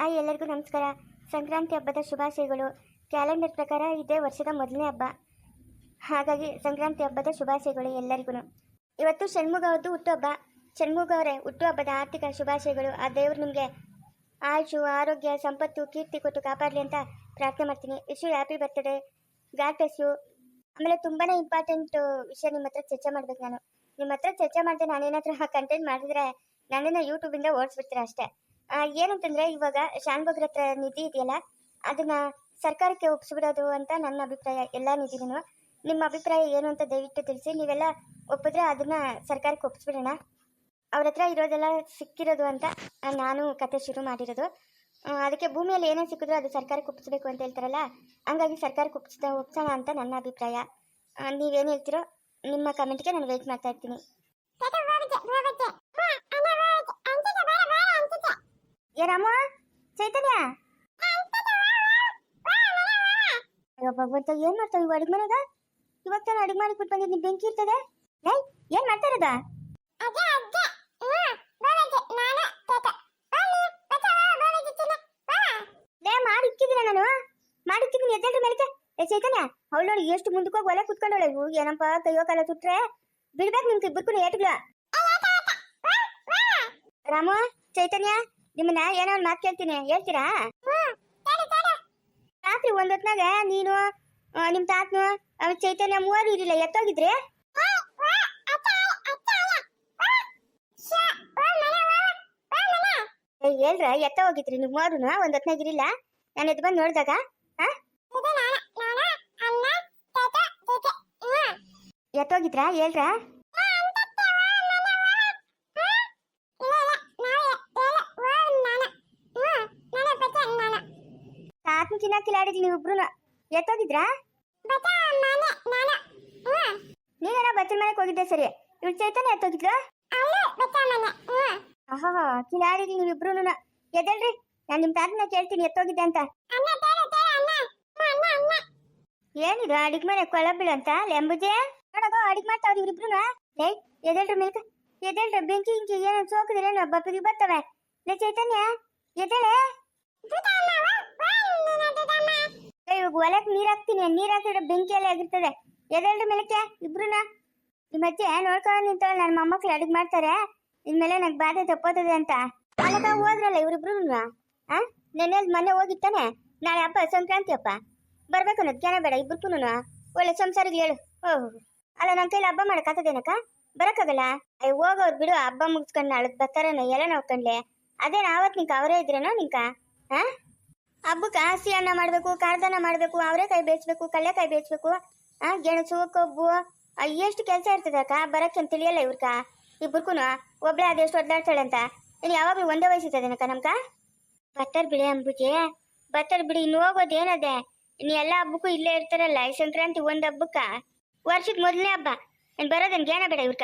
Hi ಎಲ್ಲರಿಗೂ ನಮಸ್ಕಾರ. ಸಂಕ್ರಾಂತಿ ಹಬ್ಬದ ಶುಭಾಶಯಗಳು. ಕ್ಯಾಲೆಂಡರ್ ಪ್ರಕಾರ ಇದೇ ವರ್ಷದ ಮೊದಲನೇ ಹಬ್ಬ. ಹಾಗಾಗಿ ಸಂಕ್ರಾಂತಿ ಹಬ್ಬದ ಶುಭಾಶಯಗಳು ಎಲ್ಲರಿಗೂ. ಇವತ್ತು ಷಣ್ಮುಗ ಅವ್ರದ್ದು ಹುಟ್ಟುಹಬ್ಬ. ಷಣ್ಮುಗ ಅವರೇ ಹುಟ್ಟುಹಬ್ಬದ ಆರ್ಥಿಕ ಶುಭಾಶಯಗಳು. ಆ ದೇವರು ನಿಮಗೆ ಆಯುಷು, ಆರೋಗ್ಯ, ಸಂಪತ್ತು, ಕೀರ್ತಿ ಕೊಟ್ಟು ಕಾಪಾಡಲಿ ಅಂತ ಪ್ರಾರ್ಥನೆ ಮಾಡ್ತೀನಿ. Wish happy birthday. ಗಾಡ್ ಆಮೇಲೆ ತುಂಬಾ ಇಂಪಾರ್ಟೆಂಟ್ ವಿಷಯ ನಿಮ್ಮ ಹತ್ರ ಚರ್ಚೆ ಮಾಡ್ಬೇಕು ನಾನು. ನಿಮ್ಮ ಹತ್ರ ಚರ್ಚೆ ಮಾಡಿದೆ ನಾನೇನಾದ್ರೂ ಕಂಟೆಂಟ್ ಮಾಡಿದ್ರೆ ನನ್ನನ್ನು ಯೂಟ್ಯೂಬಿಂದ ಓಡಿಸ್ಬಿಡ್ತೀರ ಅಷ್ಟೇ. ಏನಂತಂದ್ರೆ ಇವಾಗ ಶಾನ್ಭೋಗ್ರ ಹತ್ರ ನಿಧಿ ಇದೆಯಲ್ಲ, ಅದನ್ನ ಸರ್ಕಾರಕ್ಕೆ ಒಪ್ಪಿಸ್ಬಿಡೋದು ಅಂತ ನನ್ನ ಅಭಿಪ್ರಾಯ, ಎಲ್ಲ ನಿಧಿನೂ. ನಿಮ್ಮ ಅಭಿಪ್ರಾಯ ಏನು ಅಂತ ದಯವಿಟ್ಟು ತಿಳಿಸಿ, ನೀವೆಲ್ಲ ಒಪ್ಪಿದ್ರೆ ಅದನ್ನ ಸರ್ಕಾರಕ್ಕೆ ಒಪ್ಪಿಸ್ಬಿಡೋಣ ಅವ್ರ ಹತ್ರ ಇರೋದೆಲ್ಲ ಸಿಕ್ಕಿರೋದು ಅಂತ ನಾನು ಕತೆ ಶುರು ಮಾಡಿರೋದು. ಅದಕ್ಕೆ ಭೂಮಿಯಲ್ಲಿ ಏನೇ ಸಿಕ್ಕಿದ್ರು ಅದು ಸರ್ಕಾರಕ್ಕೆ ಒಪ್ಪಿಸ್ಬೇಕು ಅಂತ ಹೇಳ್ತಾರಲ್ಲ, ಹಂಗಾಗಿ ಸರ್ಕಾರಕ್ಕೆ ಒಪ್ಪಿಸ್ದ ಒಪ್ಸೋಣ ಅಂತ ನನ್ನ ಅಭಿಪ್ರಾಯ. ನೀವೇನು ಹೇಳ್ತೀರೋ ನಿಮ್ಮ ಕಮೆಂಟ್ಗೆ ನಾನು ವೆಯ್ಟ್ ಮಾಡ್ತಾ ಇರ್ತೀನಿ. ಏ ರಾಮ ಚೈತನ್ಯ? ಅಯ್ಯೋ ಭಗವಂತ ಏನ್ ಮಾಡ್ತಾವ ಇವ್ ಅಡಿಗೆ ಮನೆಗ? ಇವಾಗ ತಾನು ಅಡಿಗೆ ಮಾಡಿ ಬಿಟ್ಟು ಬಂದಿದ್ದು ಬೆಂಕಿ ಇರ್ತದೆ? ಲೈ ಏನ್ ಮಾಡ್ತಾ ಇರೋದ? ಲೇ ಮಾಡಿ ಇಕ್ಕಿದಿನ ನಾನು? ಮಾಡಿ ಇಕ್ಕಿದ್ದೀನಿ ಎದ್ದೇಳ್ರಿ ಮೇಲಕ್ಕೆ. ಏ ಚೈತನ್ಯ ಅವಳು ನೋಡಿ ಎಷ್ಟು ಮುಂದಕ್ಕೆ ಹೋಗಿ ಒಲೆ ಕುತ್ಕೊಂಡವಳೆ. ಏನಪ್ಪ ಕೈಯೋ ಕಾಲ ಸುಟ್ರೆ? ಬಿಡ್ಬೇಕು ನಿಮ್ಗೆ ಇಬ್ಬರು ಏಟ್ಗಳ. ರಾಮ ಚೈತನ್ಯ ನಿಮ್ಮನ್ನ ಏನೋ ಒಂದು ಮಾತು ಕೇಳ್ತೀನಿ. ಹೇಳ್ತೀರಾ? ರಾತ್ರಿ ಒಂದೊತ್ನಾಗ ನೀನು ನಿಮ್ಮ ನಿಮ್ ತಾತನು ಚೈತನ್ಯ ಮೂವರು ಇರಲಿಲ್ಲ ಎತ್ತೋಗಿದ್ರಿ? ಹೇಳ್ರ ಎತ್ತ ಹೋಗಿದ್ರಿ ನೀವು ಮೂವರು ಒಂದ್ ಇರಲಿಲ್ಲ? ಇರಿಲ್ಲ ನಾನು ಎದ್ದು ಬಂದು ನೋಡಿದಾಗ ಎತ್ತೋಗಿದ್ರಾ? ಹೇಳ್ರ. ತಾತನ ತಿನ್ನಕ್ಕಿಲ್ಲ ಆಡಿದ್ರಿ ನೀವು ಇಬ್ರು ಎತ್ತೋಗಿದ್ರಾ ನೀನೇನೋ ಬಚ್ಚಲ ಮನೆಗೆ ಹೋಗಿದ್ದೆ ಸರಿ. ಇವ್ಳು ಚೈತನ್ಯ ಎತ್ತೋಗಿದ್ರು ಆಹಾ ಕಿಲಾಡಿದ್ರಿ ನೀವು ಇಬ್ರು ಎದ್ದೇಳ್ರಿ. ನಾನು ನಿಮ್ ತಾತನ ಕೇಳ್ತೀನಿ ಎತ್ತೋಗಿದ್ದೆ ಅಂತ. ಏನಿದು ಅಡಿಗೆ ಮನೆ ಕೊಳಬಿಳು ಅಂತ? ಲೆಂಬುಜೆ? ನೋಡಗ ಅಡಿಗೆ ಮಾಡ್ತಾವ್ರಿ ಇವ್ರಿಬ್ರು ಲೇ ಎದ್ದೇಳ್ರಿ ಮೇಲ್ಕ. ಎದ್ದೇಳ್ರಿ ಬೆಂಕಿ ಇಂಕಿ ಏನೋ ಸೋಕಿದ್ರೆ ಬಪ್ಪಿಗೆ ಬರ್ತವೆ. ಲೇ ಚೈತನ್ಯ ಎದ್ದೇಳೆ. ಏ, ಇವಾಗ ಒಲೆಕ್ ನೀರ್ ಹಾಕ್ತೀನಿ, ನೀರ್ ಹಾಕಿದ್ರೆ ಬೆಂಕಿ ಎಲ್ಲ ಆಗಿರ್ತದೆ ಎದೆಲ್ರ ಮೇಲಕ್ಕೆ ಇಬ್ರುನ? ಈ ಮಧ್ಯೆ ನೋಡ್ಕೊಂಡು ನಿಂತವಳು ನನ್ನ ಮೊಮ್ಮಕ್ಳು ಅಡುಗೆ ಮಾಡ್ತಾರೆ. ಇನ್ಮೇಲೆ ನಂಗೆ ಬಾಧೆ ತಪ್ಪೋತದೆ ಅಂತ. ಅಲ್ಲಕ ಹೋದ್ರಲ್ಲ ಇವ್ರಿಬ್ರು ಆ? ನೆನ್ನೆ ಮೊನ್ನೆ ಹೋಗಿತ್ತಾನೆ ನಾಳೆ ಹಬ್ಬ, ಸಂಕ್ರಾಂತಿ ಅಪ್ಪ ಬರ್ಬೇಕು ಅನ್ನೋದು ಜ್ಞಾನ ಬೇಡ ಇಬ್ರು ಒಳ್ಳೆ ಸಂಸಾರಿಗೆ ಹೇಳು. ಓಹ್ ಅಲ್ಲ ನನ್ನ ಕೈಲಿ ಹಬ್ಬ ಮಾಡಕ್ಕಾಗ್ತದೇನಕ್ಕ ಬರಕ್ಕಾಗಲ್ಲ? ಅಯ್ಯ ಹೋಗೋರು ಬಿಡು, ಹಬ್ಬ ಮುಗಿಸ್ಕೊಂಡು ನಾಳೆ ಬರ್ತಾರೇನೋ, ಎಲ್ಲ ನೋಡ್ಕೊಂಡ್ಲೆ. ಅದೇನ ಆವತ್ ನಿಂಕ ಅವರೇ ಇದ್ರೇನೋ ನಿಂಕ? ಹಾ ಹಬ್ಬಕ್ಕೆ ಹಸಿ ಅನ್ನ ಮಾಡಬೇಕು ಕಾರ್ದನ್ನ ಮಾಡಬೇಕು, ಅವರೆಕಾಯಿ ಬೇಯಿಸ್ಬೇಕು, ಕಡಲೆಕಾಯಿ ಬೇಯಿಸ್ಬೇಕು, ಆ, ಗೆಣಸು, ಕಬ್ಬು ಎಷ್ಟು ಕೆಲಸ ಇರ್ತದೆ ಅಕ್ಕ? ಬರಕ್ಕೆ ತಿಳಿಯಲ್ಲ ಇವ್ರಕ. ಇಬ್ಬರ್ಗೂ ಒಬ್ಳೆ ಅದೆಷ್ಟು ಒದ್ದಾಡ್ತಾಳೆ ಅಂತ. ಇನ್ನು ಯಾವಾಗಲೂ ಒಂದೇ ವಯಸ್ಸಿತ್ತದೇನಕ್ಕ ನಮ್ಕ? ಬತ್ತರ್ ಬಿಡಿ ಅಂಬುಜಿ ಬತ್ತರ್ ಬಿಡಿ, ಇನ್ನು ಹೋಗೋದು ಏನದೆ? ಇನ್ನು ಎಲ್ಲ ಹಬ್ಬಕ್ಕೂ ಇಲ್ಲೇ ಇರ್ತಾರಲ್ಲ, ಈ ಸಂಕ್ರಾಂತಿ ಒಂದು ಹಬ್ಬಕ್ಕ? ವರ್ಷದ ಮೊದಲನೇ ಹಬ್ಬ. ನಾನು ಬರೋದನ್ ಜ್ಞಾನ ಬೇಡ ಇವ್ರಕ.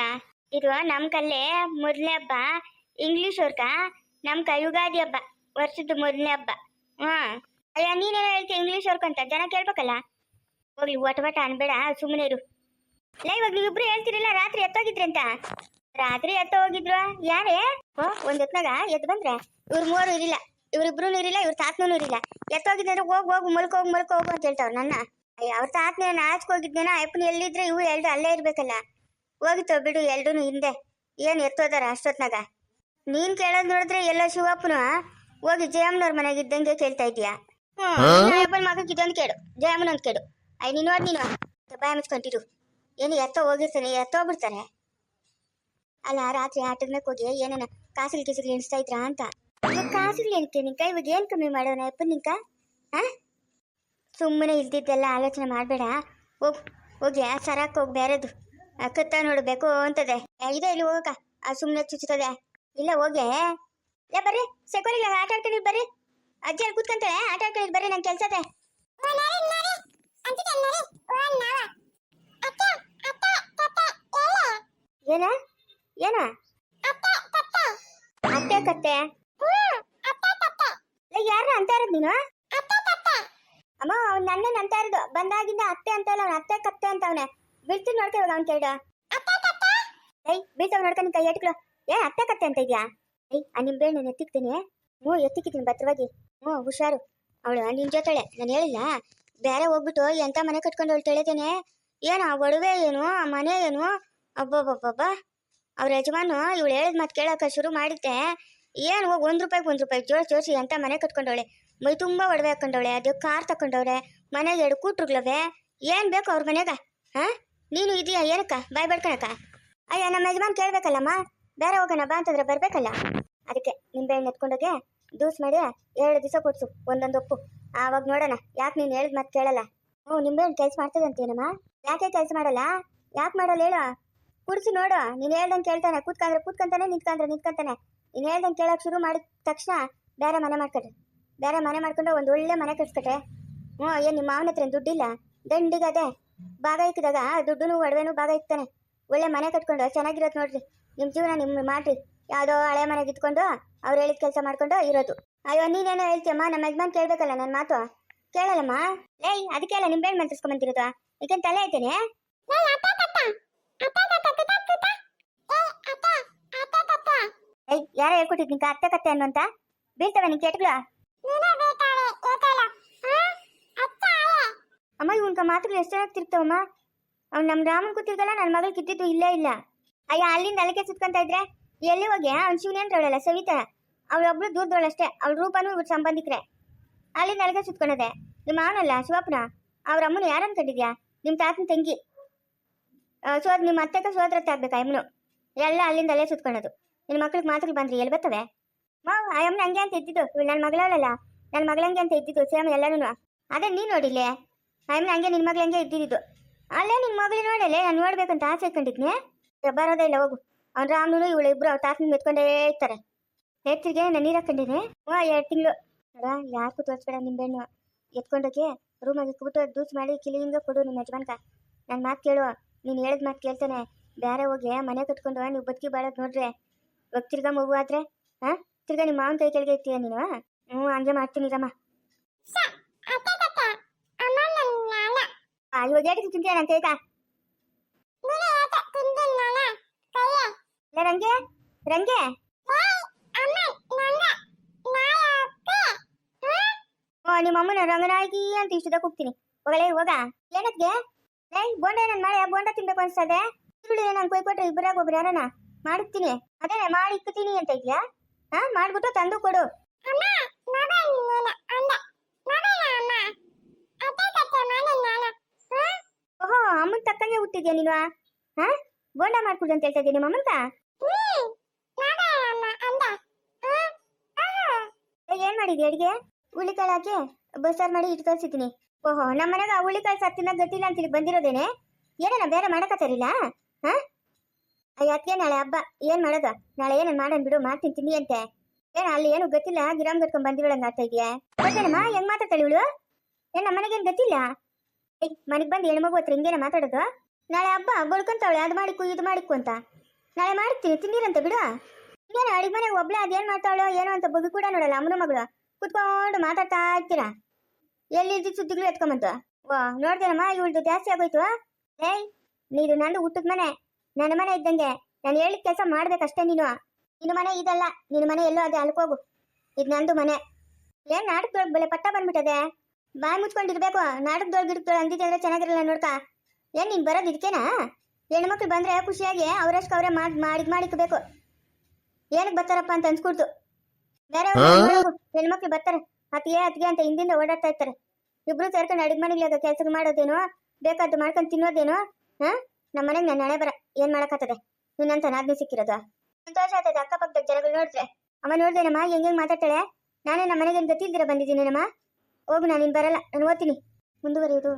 ಇದು ನಮ್ಮ ಕಲ್ಲೇ ಮೊದಲನೇ ಹಬ್ಬ. ಇಂಗ್ಲೀಷ್ ಅವ್ರಕ ನಮ್ಮ ಯುಗಾದಿ ಹಬ್ಬ, ವರ್ಷದ ಮೊದಲನೇ ಹಬ್ಬ. ಹಾ. ಅಯ್ಯ ನೀನೇನೋ ಹೇಳ್ತೀಯ ಇಂಗ್ಲಿಷ್ ವರ್ಕಂತ ಜನ ಕೇಳ್ಬೇಕಲ್ಲ? ಹೋಗಿ ಒಟ ವಟ ಅನ್ಬೇಡ ಸುಮ್ಮನೆ ಇರು. ಇಲ್ಲ ಇವಾಗ ನೀವಿಬ್ರು ಹೇಳ್ತಿರಲ್ಲ, ರಾತ್ರಿ ಎತ್ತೋಗಿದ್ರಿ ಅಂತ? ರಾತ್ರಿ ಎತ್ತ ಹೋಗಿದ್ರು ಯಾರೇ ಒಂದ್ ಹೊತ್ನಾಗ ಎದ್ದು ಬಂದ್ರೆ? ಇವ್ರ ಮೂವರು ಇರಿಲ್ಲ. ಇವ್ರಿಬ್ರು ಇರಿಲ್ಲ, ಇವ್ರ ತಾತನೂ ಇರಿಲ್ಲ. ಎತ್ತೋಗಿದ್ರೆ ಹೋಗ್, ಹೋಗು, ಮಲ್ಕ ಹೋಗು ಮಲ್ಕ, ಹೋಗು ಅಂತ ಹೇಳ್ತಾವ್ ನನ್ನ. ಅಯ್ಯ, ಅವ್ರ ತಾತನೇ ನಾಚ್ಕ ಹೋಗಿದ್ದೇನ ಅಪ್ಪನ ಎಲ್ಲಿದ್ರೆ ಇವು ಎರಡು ಅಲ್ಲೇ ಇರ್ಬೇಕಲ್ಲ. ಹೋಗಿತ್ತು, ಬಿಡು ಎಲ್ಡೂನು ಹಿಂದೆ. ಏನ್ ಎತ್ತೋದಾರ ಅಷ್ಟೊತ್ನಾಗ? ನೀನ್ ಕೇಳೋದ್ ನೋಡಿದ್ರೆ ಎಲ್ಲ ಶಿವಪ್ಪನು ಹೋಗಿ ಜಯಮ್ಮನವ್ರ ಮನೆಗೆ ಇದ್ದಂಗೆ ಕೇಳ್ತಾ ಇದೀಯಾ ಹ್ಮ್. ಮಗಕ್ಕೆ ಇದೊಂದು ಕೇಳು. ಜಯಮ್ಮನ ಒಂದು ಕೇಳು. ಅಯ್ಯ ನೀನು ನೋಡ್ ನೀನು ಬಾಯ ಮುಚ್ಕೊಂಡಿರು ಏನು ಎತ್ತೋ ಹೋಗಿರ್ತಾನೆ ಎತ್ತೋ ಬಿಡ್ತಾರೆ ಅಲ್ಲ ರಾತ್ರಿ ಆಟದ ಮೇಲೆ ಹೋಗಿ ಏನೇನ ಕಾಸಿಲ್ ಕಿಸಿಲ್ ಎಣಿಸ್ತಾ ಇದ್ರಾ ಅಂತ. ಕಾಸಿಲ್ ಎಣಿಕೆ ನಿಂಕ ಇವಾಗ ಏನ್ ಕಮ್ಮಿ ಮಾಡೋಣ? ಅಪ್ಪ ನಿಂಕ ಆ ಸುಮ್ಮನೆ ಇಲ್ದಿದ್ದೆಲ್ಲ ಆಲೋಚನೆ ಮಾಡಬೇಡ. ಹೋಗ್ ಹೋಗಿ ಆ ಸರಕ್ ಹೋಗಿ ಬೇರೆದು. ಕತ್ತ ನೋಡ್ಬೇಕು ಅಂತದೆ. ಇದೆ ಇಲ್ಲಿ ಹೋಗಕ್ಕ. ಆ ಸುಮ್ಮನೆ ಚುಚ್ಚುತ್ತದೆ. ಇಲ್ಲ ಹೋಗಿ. ಲೇ ಬರ್ರಿ. ಸೆಕೋರಿಲ್ಲ ಆಟ ಆಡ್ಕೊಂಡಿದ್ ಬರ್ರಿ. ಅಜ್ಜಿ ಅಲ್ಲಿ ಕೂತ್ಕೊಂತಾಳೆ ಆಟ ಆಡ್ಕೊಂಡಿದ್ ಬರ್ರಿ ನಂಗೆ ಕೆಲಸ ಇದೆ. ಏನ? ಏನ? ಅತ್ತೆ ಕತ್ತೆ? ಯಾರ ಅಂತ ಇರೋದು ನೀನು? ಅಮ್ಮ ಅವ್ನ ನನ್ನೇನ್ ಅಂತ ಇರೋದು. ಬಂದಾಗಿಂದ ಅತ್ತೆ ಅಂತ ಇಲ್ಲ ಅವ್ನ ಅತ್ತೆ ಕತ್ತೆ ಅಂತ ಅವನೇ. ಬೀಳ್ತೀನಿ ನೋಡ್ಕೊ ಇವಾಗ ಅವ್ನ ಕೇಳ ಏಯ್ ಬೀಳ್ತಾವ್ ನೋಡ್ಕೊಂಡು ಕೈ ಎಟ್ಗಳು ಏ ಅತ್ತೆ ಕತ್ತೆ ಅಂತ ಇದ್ಯಾ? ಏಯ್, ಆ ನಿಂಬೆ ನಾನು ಎತ್ತಿಕ್ತೀನಿ. ಹ್ಞೂ, ಎತ್ತಿಕ್ಕಿದ್ದೀನಿ, ಭದ್ರವಾಗಿ. ಹ್ಞೂ, ಹುಷಾರು. ಅವಳು ನಿನ್ ಜೊತೆಳೆ. ನಾನು ಹೇಳಿಲ್ಲ. ಬೇರೆ ಹೋಗ್ಬಿಟ್ಟು ಎಂತ ಮನೆ ಕಟ್ಕೊಂಡು ಅವಳು ತಿಳಿತೇನೆ ಏನು, ಆ ಒಡವೆ ಏನು, ಆ ಮನೆ ಏನು? ಅಬ್ಬಬ್ಬಬ್ಬಬ್ಬ. ಅವ್ರ ಯಜಮಾನು ಇವಳು ಹೇಳಿದ ಮಾತು ಕೇಳೋಕೆ ಶುರು ಮಾಡಿದ್ದೆ. ಏನು, ಹೋಗಿ ಒಂದು ರೂಪಾಯಿಗೆ ಒಂದು ರೂಪಾಯಿ ಜೋಡಿಸಿ ಜೋಡಿಸಿ ಎಂತ ಮನೆ ಕಟ್ಕೊಂಡವಳೆ? ಮೈ ತುಂಬ ಒಡವೆ ಹಾಕೊಂಡವಳೆ, ಅದು ಕಾರ್ ತಕೊಂಡವ್ರೆ ಮನೆಗೆ ಎರಡು ಕೂಟ್ರುಗಳವೆ. ಏನು ಬೇಕು ಅವ್ರ ಮನೆಗ? ಹಾಂ? ನೀನು ಇದೆಯಾ, ಏನಕ್ಕ? ಬಾಯ್ ಬಡ್ಕೊಳಕ್ಕ ಅಯ್ಯ, ನಮ್ಮ ಯಜಮಾನ್ ಕೇಳ್ಬೇಕಲ್ಲಮ್ಮ? ಬೇರೆ ಹೋಗೋಣ ಬಾ ಅಂತಂದ್ರೆ ಬರ್ಬೇಕಲ್ಲ? ಅದಕ್ಕೆ ನಿಂಬೆಹಣ್ಣು ಎತ್ಕೊಂಡೋಗಿ ದೂಸ್ ಮಾಡಿ ಎರಡು ದಿವಸ ಕೊಡ್ಸು, ಒಂದೊಂದು ಒಪ್ಪು. ಆವಾಗ ನೋಡೋಣ, ಯಾಕೆ ನೀನು ಹೇಳಿದ ಮತ್ತೆ ಕೇಳಲ್ಲ? ಹ್ಞೂ ನಿಂಬೆಹಣ್ಣು ಕೆಲಸ ಮಾಡ್ತದಂತೇನಮ್ಮ ಯಾಕೆ ಕೆಲಸ ಮಾಡಲ್ಲ? ಯಾಕೆ ಮಾಡಲ್ಲ ಹೇಳು? ಕುಡಿಸಿ ನೋಡು, ನೀನು ಹೇಳ್ದಂಗೆ ಕೇಳ್ತಾನೆ, ಕೂತ್ಕಂದ್ರೆ ಕೂತ್ಕಂತಾನೆ, ನಿಂತ್ಕಂದ್ರೆ ನಿಂತ್ಕೊಂತಾನೆ. ನೀನು ಹೇಳ್ದಂಗೆ ಕೇಳೋಕೆ ಶುರು ಮಾಡಿದ ತಕ್ಷಣ ಬೇರೆ ಮನೆ ಮಾಡ್ಕೊಡ್ರಿ ಬೇರೆ ಮನೆ ಮಾಡ್ಕೊಂಡು ಒಂದು ಒಳ್ಳೆ ಮನೆ ಕಟ್ಸ್ಕೊಟ್ರೆ. ಹ್ಞೂ ಏನು ನಿಮ್ಮ ಮಾವನ ಹತ್ರ ದುಡ್ಡಿಲ್ಲ? ದಂಡಿಗದೆ. ಭಾಗ ಇಕ್ಕಿದಾಗ ದುಡ್ಡು ಒಡವೆನೂ ಭಾಗ ಇಕ್ತಾನೆ. ಒಳ್ಳೆ ಮನೆ ಕಟ್ಕೊಂಡು ಚೆನ್ನಾಗಿರೋದು ನೋಡ್ರಿ. ನಿಮ್ಮ ಜೀವನ ನಿಮ್ಮ ಮಾಡ್ರಿ ಯಾವುದೋ ಹಳೆ ಮನೆಗೆ ಇಟ್ಕೊಂಡು ಅವ್ರು ಹೇಳಿದ ಕೆಲಸ ಮಾಡ್ಕೊಂಡು ಇರೋದು. ಅಯ್ಯೋ ನೀನೇನೋ ಹೇಳ್ತೀಯಮ್ಮ ನಮ್ಮ ಯಜಮಾನ್ ಕೇಳ್ಬೇಕಲ್ಲ ನನ್ನ ಮಾತು. ಕೇಳಲ್ಲಮ್ಮ? ಏಯ್ ಅದಕ್ಕೆಲ್ಲ ನಿಂಬೆಹಣ್ಣು ಮಂತ್ರಿಸ್ಕೊಂಬಂತಿರೋದು ಈಗೇನು ತಲೆ ಐತೇನೆ ಏಯ್ ಯಾರೋ ಹೇಳ್ಕೊಟ್ಟಿದ್ ನಿಂಗೆ ಅತ್ತೆ ಕತ್ತೆ ಅನ್ನುವಂತ? ಬೀಳ್ತವೆ ನಿನ್ ಕೆಟ್ಗಳ? ಅಮ್ಮ ಇವನ್ಕ ಮಾತುಗಳು ಎಷ್ಟು ಚೆನ್ನಾಗಿ ತಿರ್ತಾವಮ್ಮ ಅವ್ನು ನಮ್ಮ ರಾಮನ್ ಕೂತಿರ್ಗಲ್ಲ ನನ್ನ ಮಗಳು ಕಿತ್ತಿದ್ದು ಇಲ್ಲೇ ಇಲ್ಲ. ಅಯ್ಯ, ಅಲ್ಲಿಂದ ಅಲ್ಲಿಗೆ ಸುತ್ಕೊಂತ ಇದ್ರೆ ಎಲ್ಲಿ ಹೋಗಿ ಅವ್ನು ಶಿವನಿ ಅಂತ ಹೇಳಲ್ಲ ಸವಿತಾ? ಅವಳೊಬ್ಳು ದೂರದವಳಷ್ಟೇ ಅವಳ ರೂಪನೂ ಇವ್ರ ಸಂಬಂಧಿಕ್ರೆ. ಅಲ್ಲಿಂದ ಅಲ್ಲಿಗೆ ಸುತ್ಕೊಂಡದೆ. ನಿಮ್ಮ ಅವನಲ್ಲ ಶಿವಪ್ಪನ? ಅವ್ರ ಅಮ್ಮನ ಯಾರು ಕಂಡಿದ್ಯಾ ನಿಮ್ಮ ತಾತನ ತಂಗಿ. ಸೋದ್, ನಿಮ್ಮ ಅತ್ತೆಗೆ ಸೋದರತ್ತೆ ಆಗ್ಬೇಕಾ ಅಮ್ಮನು ಎಲ್ಲ ಅಲ್ಲಿಂದ ಅಲ್ಲೇ ಸುತ್ಕೊಳ್ಳೋದು ನಿನ್ನ ಮಕ್ಳಿಗೆ ಮಾತುಗಳು ಬಂದ್ರಿ ಎಲ್ಲಿ ಬರ್ತವೆ? ಮಾವು ಆ ಅಮ್ಮನ ಹಂಗೆ ಅಂತ ಇದ್ದಿದ್ದು. ನನ್ನ ಮಗಳವಳಲ್ಲ. ನನ್ನ ಮಗಳಂಗೆ ಅಂತ ಇದ್ದಿದ್ದು ಸೇಮ್ ಎಲ್ಲರೂ ಅದೇ ನೀನು ನೋಡಿಲ್ಲ? ಆ ಅಮ್ಮನ ಹಂಗೆ ನಿನ್ನ ಮಗಳಂಗೆ ಇದ್ದಿದ್ದು. ಅಲ್ಲೇ ನಿನ್ನ ಮಗಳು ನೋಡಲ್ಲೇ? ನಾನು ನೋಡ್ಬೇಕಂತ ಆಸೆ ಇಟ್ಕೊಂಡಿದ್ನೆ. ಬರೋದೇ ಇಲ್ಲ ಹೋಗು. ಅವ್ನು ರಾಮನು ಇವಳು ಇಬ್ರು ಅವ್ರ ತಾತನ ಮೆತ್ಕೊಂಡೇ ಇರ್ತಾರೆ. ಹೇಳ್ತಿರ್ಗೆ ನಾನು ನೀರು ಹಾಕೊಂಡಿನಿ ಹ್ಞೂ ಎರಡು ತಿಂಗಳು. ನೋಡ ಯಾರು ತೋರಿಸ್ಬೇಡ ನಿಂಬೆಣ್ಣು ಎತ್ಕೊಂಡೋಗಿ ರೂಮಾಗಿ ಇಟ್ಬಿಟ್ಟು ದೂಸ್ ಮಾಡಿ ಕಿಲಿಯಿಂದ ಕೊಡು ನಿಮ್ಮ ಯಜಮಾನ್ಕ. ನನ್ನ ಮಾತು ಕೇಳು. ನೀನು ಹೇಳಿದ ಮಾತು ಕೇಳ್ತಾನೆ. ಬೇರೆ ಹೋಗಿ ಮನೆ ಕಟ್ಕೊಂಡು ನೀವು ಬದುಕಿ ಬಾಳೋದು ನೋಡ್ರಿ. ಇವಾಗ ತಿರ್ಗಾ ಮಗು ಆದ್ರೆ ಹಾಂ? ತಿರ್ಗಾ ನಿಮ್ಮ ಮಾವನ ಕೈ ಕೆಳಗೆ ಇರ್ತೀಯ ನೀನು? ಹ್ಞೂ ಹಂಗೆ ಮಾಡ್ತೀನಿ ರಮ್ಮ ಇವಾಗ ಏಟಕ್ಕೆ ತಿಂತೀಯ ನನ್ನ ಕೈಗ? ಇಲ್ಲ ರಂಗೆ ರಂಗೆ ಓ, ನಿಮ್ಮ ಅಮ್ಮನ ರಂಗನಾಗಿ ಅಂತ ಇಷ್ಟದಾಗ ಹೋಗ್ತೀನಿ ಹೋಗಲೇ, ಹೋಗ. ಏನಕ್ಕೆ ಲೈ ಬೋಂಡ ನಾನು ಮಾಡಿ ಬೋಂಡ ತಿನ್ಬೇಕು ಅನ್ಸ್ತದೆ. ಈರುಳ್ಳಿ ನಾನು ಕೊಯ್ಕೊಟ್ರೆ ಇಬ್ಬರಾಗ ಒಬ್ರು ಯಾರನ? ಮಾಡುತ್ತೀನಿ ಅದೇ ಮಾಡಿ ಇಕ್ಕತೀನಿ ಅಂತ ಇದ್ಯಾ? ಹಾ, ಮಾಡ್ಬಿಟ್ಟು ತಂದು ಕೊಡು. ಓಹೋ, ಅಮ್ಮನ್ ತಕ್ಕಂಗೆ ಹುಟ್ಟಿದ್ಯಾ ನೀನು ಹಾ? ಬೋಂಡ ಮಾಡ್ಕೊಡು ಅಂತ ಹೇಳ್ತಾ ಇದ್ದೀನಿ ಅಮ್ಮಂತ ಏ, ಏನ್ ಮಾಡಿದ್ಯ ಅಡಿಗೆ? ಹುಳಿಕಾಳು ಹಾಕಿ ಬಸ್ಸಾರು ಮಾಡಿ ಇಟ್ಟು ಕಳ್ಸಿದ್ದೀನಿ ಓಹೋ ನಮ್ಮ ಮನೆಗ ಆ ಹುಳ್ಳಿಕಾಳು ಸತ್ತಿನ ಗತಿಲ್ಲ ಅಂತ ಇಲ್ಲಿ ಬಂದಿರೋದೇನೆ? ಏನೇನ, ಬೇರೆ ಮಾಡಕತ್ತಾರಿಲ್ಲ ಹಾ? ಅದಕ್ಕೆ ನಾಳೆ ಹಬ್ಬ. ಏನ್ ಮಾಡೋದು? ನಾಳೆ ಏನೇನ್ ಮಾಡನ್ ಬಿಡು, ಮಾಡ್ತೀನಿ, ತಿನ್ನಿ ಅಂತೆ. ಏನ, ಅಲ್ಲಿ ಏನು ಗೊತ್ತಿಲ್ಲ? ಗಿರಾಮ್ ಕರ್ಕೊಂಡ್ ಬಂದಿರೋಳಂಗ ಆಗ್ತಾ ಇದೆಯಾ? ಗೊತ್ತೇನಮ್ಮ ಹೆಂಗ್ ಮಾತಾಡ್ತಾಳೆ ಇವಳು? ಏನ್ ನಮ್ಮ ಮನೆಗೇನ್ ಗೊತ್ತಿಲ್ಲ? ಏಯ್, ಮನೆಗೆ ಬಂದು ಹೆಣ್ಮಗು ಹತ್ರ ಹಿಂಗೇನ ಮಾತಾಡೋದು? ನಾಳೆ ಹಬ್ಬ ಬಡ್ಕೊಂತಾವಳೆ ಅದು ಮಾಡಿಕ್ಕು ಇದು ಮಾಡಿಕ್ಕು ಅಂತ. ನಾಳೆ ಮಾಡ್ತೀನಿ ತಿಂದಿರಂತ ಬಿಡು. ಇನ್ನೇನು ಅಡಿಗೆ ಮನೆಗೆ ಒಬ್ಳೆ ಅದೇನ್ ಮಾಡ್ತಾಳೋ ಏನೋ ಅಂತ ಬಗ್ಗಿ ಕೂಡ ನೋಡಲ್ಲ ಅಮ್ಮನ ಮಗಳು. ಕುತ್ಕೊಂಡು ಮಾತಾಡ್ತಾ ಇರ್ತೀರಾ? ಎಲ್ಲಿದ್ದು ಸುದ್ದಿಗಳು ಎತ್ಕೊಂಬಂತು? ವಾ ನೋಡ್ದೇನಮ್ಮ ಇವಳ್ದು ಜಾಸ್ತಿ ಆಗೋಯ್ತು. ಏಯ್, ನೀನು ನಂದು ಊಟದ ಮನೆ. ನನ್ನ ಮನೆ ಇದ್ದಂಗೆ ನಾನು ಹೇಳಿದ ಕೆಲಸ ಮಾಡ್ಬೇಕಷ್ಟೇ ನೀನು. ನಿನ್ನ ಮನೆ ಇದಲ್ಲ ನಿನ್ನ ಮನೆ ಎಲ್ಲೋ ಅದೇ ಅಲ್ಕೋಗು ಇದು ನಂದು ಮನೆ. ಏನ್ ನಾಟಕದೊಳಗೆ ಬೆಲೆ ಪಟ್ಟ ಬಂದ್ಬಿಟ್ಟದೆ? ಬಾಯಿ ಮುಚ್ಕೊಂಡಿರ್ಬೇಕು ನಾಟಕದೊಳಗೆ ಇಡ್ತಾಳೆ ಅಂದಿದ್ರೆ ಚೆನ್ನಾಗಿರಲ್ಲ ನೋಡ್ಕ. ಏನ್ ನೀನ್ ಬರೋದು ಇದಕ್ಕೇನಾ? ಹೆಣ್ಮಕ್ಳು ಬಂದ್ರೆ ಖುಷಿಯಾಗಿ ಅವರಷ್ಟು ಅವರೇ ಮಾಡಿ ಮಾಡಿಕ್ಬೇಕು ಏನಕ್ಕೆ ಬರ್ತಾರಪ್ಪ ಅಂತ ಅನ್ಸ್ಕೊಡ್ತು ಬೇರೆ ಹೆಣ್ಮಕ್ಳು ಬರ್ತಾರೆ. ಅತ್ಗೆ ಅತ್ತಿಗೆ ಅಂತ ಹಿಂದಿಂದ ಓಡಾಡ್ತಾ ಇರ್ತಾರೆ. ಇಬ್ರು ಸೇರ್ಕೊಂಡು ಅಡಿಗೆ ಮನೆಗೆ ಕೆಲಸ ಮಾಡೋದೇನೋ ಬೇಕಾದ್ದು ಮಾಡ್ಕೊಂಡು ತಿನ್ನೋದೇನೋ ಹಾ? ನಮ್ಮ ಮನೆಗೆ ನಾನು ಹಣೆ ಬರ ಏನ್ ಮಾಡಕತ್ತದೆ ನಿನ್ನಂತ ನಾದ್ನಿ ಸಿಕ್ಕಿರೋದು? ಸಂತೋಷ ಆಗ್ತದೆ ಅಕ್ಕಪಕ್ಕದ ಜನಗಳು ನೋಡಿದ್ರೆ. ಅಮ್ಮ ನೋಡ್ದೇನಮ್ಮ ಹೆಂಗ್ ಹೆಂಗ್ ಮಾತಾಡ್ತಾಳೆ? ನಾನೇ ನಮ್ಮ ಮನೆಗೆ ಗತಿ ಇಲ್ದಿರ ಬಂದಿದ್ದೀನಿ ನಮ್ಮ? ಹೋಗು ನಾನು ನಿನ್ ಬರಲ್ಲ ನಾನು ಓದ್ತೀನಿ. ಮುಂದುವರಿಯೋದು.